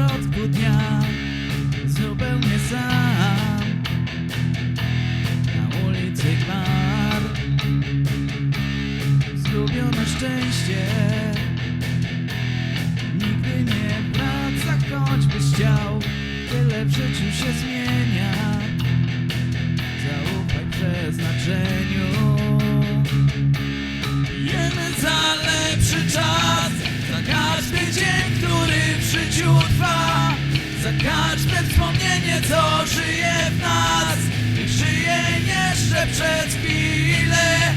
środku dnia Zupełnie sam. Na ulicy gwar Zgubione szczęście. Nigdy nie wraca, choćbyś chciał Tyle w życiu się zmienia. Zaufaj przeznaczeniu. Życiu trwa. Za każde wspomnienie, co żyje w nas. Niech żyje jeszcze przez chwilę.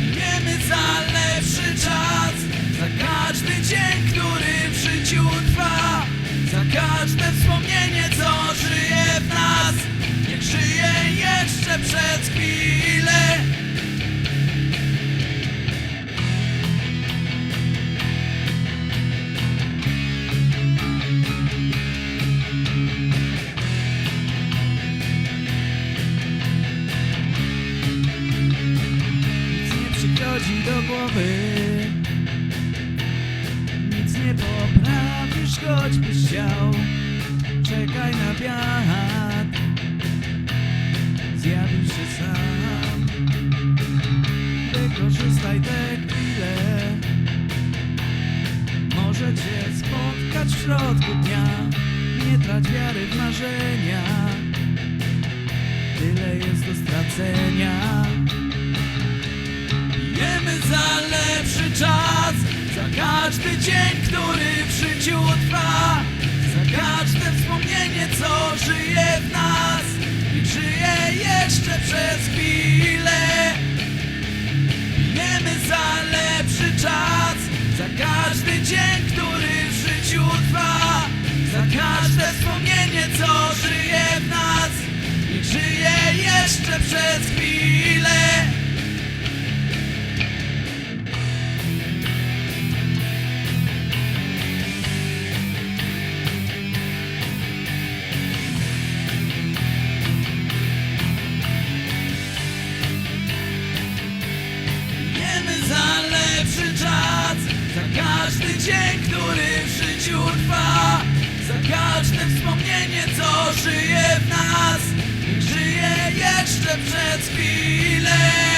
Jemy za lepszy czas. Za każdy dzień, który w życiu trwa. Za każde wspomnienie, co żyje przychodzi do głowy. Nic nie poprawisz, choćbyś chciał. Czekaj na wiatr. Zjawił się sam. Wykorzystaj te chwile Może cię spotkać w środku dnia. Nie trać wiary w marzenia. Tyle jest do stracenia Jemy za lepszy czas. Za każdy dzień, który w życiu trwa. Za każde wspomnienie, co żyje w nas Niech żyje jeszcze przez chwilę. Jemy za lepszy czas. Za każdy dzień, który w życiu trwa. Za każde wspomnienie, co żyje w nas Niech żyje jeszcze przez chwilę każde wspomnienie, co żyje w nas żyje jeszcze przez chwilę